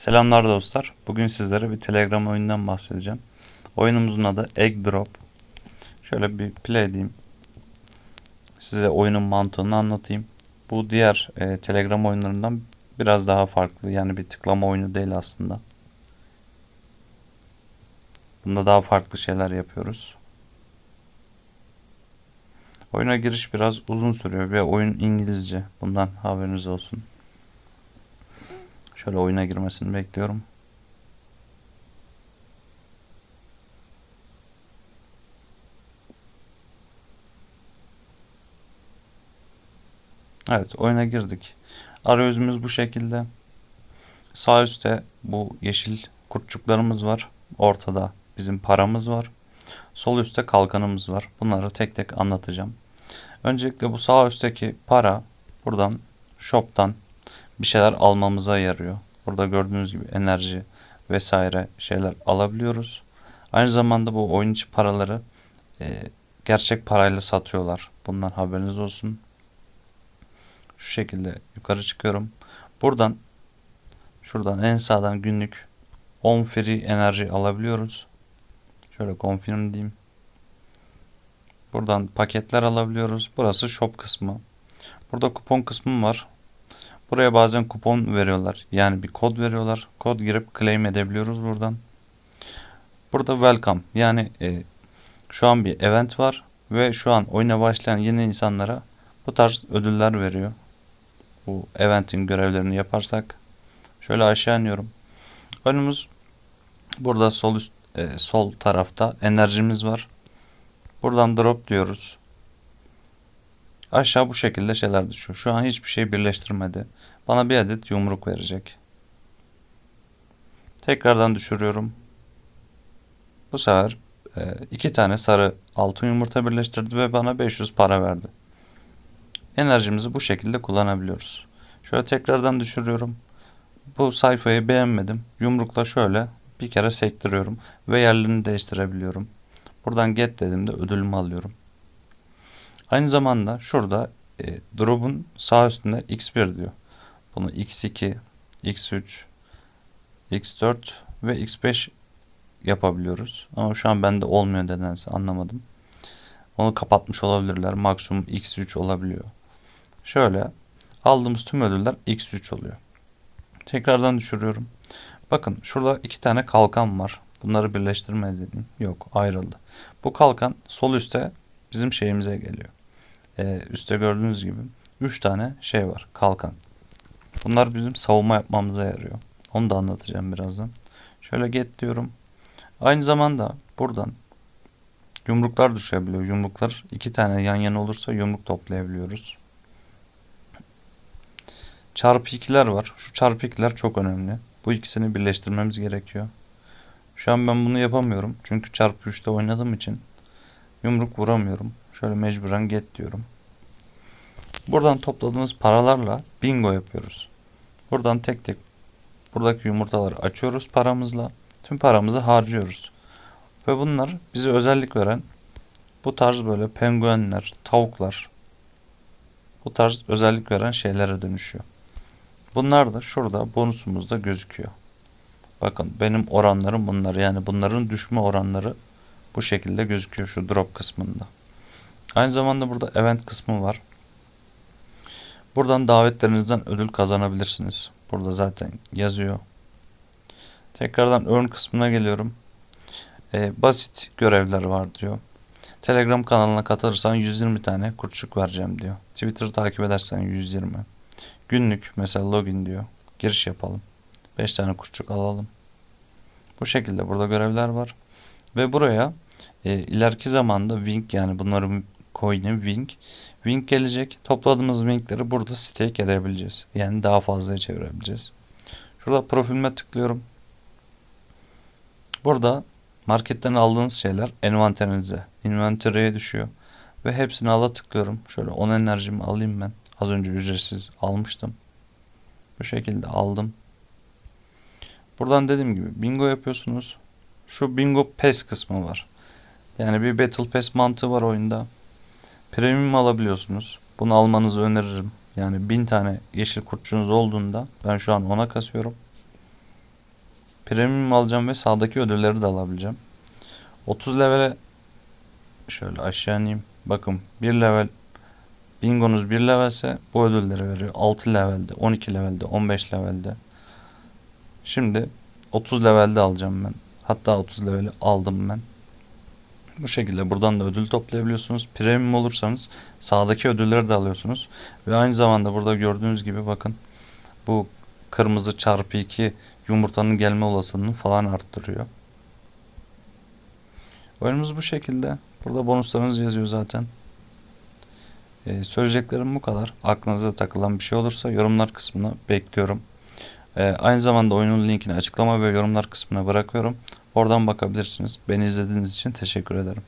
Selamlar dostlar. Bugün sizlere bir Telegram oyundan bahsedeceğim. Oyunumuzun adı Egg Drop. Şöyle bir play diyeyim. Size oyunun mantığını anlatayım. Bu diğer e, Telegram oyunlarından biraz daha farklı. Yani bir tıklama oyunu değil aslında. Bunda daha farklı şeyler yapıyoruz. Oyuna giriş biraz uzun sürüyor ve oyun İngilizce. Bundan haberiniz olsun. Şöyle oyuna girmesini bekliyorum. Evet oyuna girdik. Arayüzümüz bu şekilde. Sağ üstte bu yeşil kurtçuklarımız var. Ortada bizim paramız var. Sol üstte kalkanımız var. Bunları tek tek anlatacağım. Öncelikle bu sağ üstteki para buradan shop'tan bir şeyler almamıza yarıyor. Burada gördüğünüz gibi enerji vesaire şeyler alabiliyoruz. Aynı zamanda bu oyun içi paraları e, gerçek parayla satıyorlar. Bundan haberiniz olsun. Şu şekilde yukarı çıkıyorum. Buradan şuradan en sağdan günlük 10 free enerji alabiliyoruz. Şöyle confirm diyeyim. Buradan paketler alabiliyoruz. Burası shop kısmı. Burada kupon kısmı var. Buraya bazen kupon veriyorlar. Yani bir kod veriyorlar. Kod girip claim edebiliyoruz buradan. Burada welcome. Yani e, şu an bir event var ve şu an oyuna başlayan yeni insanlara bu tarz ödüller veriyor. Bu eventin görevlerini yaparsak. Şöyle aşağı iniyorum. Önümüz burada sol üst e, sol tarafta enerjimiz var. Buradan drop diyoruz. Aşağı bu şekilde şeyler düşüyor. Şu an hiçbir şey birleştirmedi. Bana bir adet yumruk verecek. Tekrardan düşürüyorum. Bu sefer e, iki tane sarı altın yumurta birleştirdi ve bana 500 para verdi. Enerjimizi bu şekilde kullanabiliyoruz. Şöyle tekrardan düşürüyorum. Bu sayfayı beğenmedim. Yumrukla şöyle bir kere sektiriyorum ve yerlerini değiştirebiliyorum. Buradan get dediğimde ödülümü alıyorum. Aynı zamanda şurada e, drop'un sağ üstünde x1 diyor. Bunu x2, x3, x4 ve x5 yapabiliyoruz. Ama şu an bende olmuyor nedense anlamadım. Onu kapatmış olabilirler. Maksimum x3 olabiliyor. Şöyle aldığımız tüm ödüller x3 oluyor. Tekrardan düşürüyorum. Bakın şurada iki tane kalkan var. Bunları birleştirme dedim. Yok ayrıldı. Bu kalkan sol üstte bizim şeyimize geliyor. Ee, üstte gördüğünüz gibi 3 tane şey var kalkan. Bunlar bizim savunma yapmamıza yarıyor. Onu da anlatacağım birazdan. Şöyle get diyorum. Aynı zamanda buradan yumruklar düşebiliyor. Yumruklar iki tane yan yana olursa yumruk toplayabiliyoruz. Çarpı ikiler var. Şu çarpı ikiler çok önemli. Bu ikisini birleştirmemiz gerekiyor. Şu an ben bunu yapamıyorum. Çünkü çarpı 3'te oynadığım için yumruk vuramıyorum. Şöyle mecburen get diyorum. Buradan topladığımız paralarla bingo yapıyoruz. Buradan tek tek buradaki yumurtaları açıyoruz paramızla. Tüm paramızı harcıyoruz. Ve bunlar bize özellik veren bu tarz böyle penguenler, tavuklar bu tarz özellik veren şeylere dönüşüyor. Bunlar da şurada bonusumuzda gözüküyor. Bakın benim oranlarım bunlar. Yani bunların düşme oranları bu şekilde gözüküyor şu drop kısmında. Aynı zamanda burada event kısmı var. Buradan davetlerinizden ödül kazanabilirsiniz. Burada zaten yazıyor. Tekrardan earn kısmına geliyorum. Ee, basit görevler var diyor. Telegram kanalına katılırsan 120 tane kurtçuk vereceğim diyor. Twitter'ı takip edersen 120. Günlük mesela login diyor. Giriş yapalım. 5 tane kurtçuk alalım. Bu şekilde burada görevler var. Ve buraya e, ileriki zamanda Wing yani bunların coin'i Wing. Wing gelecek. Topladığımız Wing'leri burada stake edebileceğiz. Yani daha fazlaya çevirebileceğiz. Şurada profilime tıklıyorum. Burada marketten aldığınız şeyler envanterinize, inventory'e düşüyor. Ve hepsini ala tıklıyorum. Şöyle 10 enerjimi alayım ben. Az önce ücretsiz almıştım. Bu şekilde aldım. Buradan dediğim gibi bingo yapıyorsunuz. Şu bingo pass kısmı var. Yani bir battle pass mantığı var oyunda. Premium alabiliyorsunuz. Bunu almanızı öneririm. Yani bin tane yeşil kurtçunuz olduğunda ben şu an ona kasıyorum. premium alacağım ve sağdaki ödülleri de alabileceğim. 30 levele şöyle aşağı ineyim. Bakın 1 level bingonuz 1 levelse bu ödülleri veriyor. 6 levelde, 12 levelde, 15 levelde. Şimdi 30 levelde alacağım ben. Hatta 30 leveli aldım ben. Bu şekilde buradan da ödül toplayabiliyorsunuz. Premium olursanız sağdaki ödülleri de alıyorsunuz. Ve aynı zamanda burada gördüğünüz gibi bakın bu kırmızı çarpı 2 yumurtanın gelme olasılığını falan arttırıyor. Oyunumuz bu şekilde. Burada bonuslarınız yazıyor zaten. Ee, söyleyeceklerim bu kadar. Aklınıza takılan bir şey olursa yorumlar kısmına bekliyorum. Ee, aynı zamanda oyunun linkini açıklama ve yorumlar kısmına bırakıyorum. Oradan bakabilirsiniz. Beni izlediğiniz için teşekkür ederim.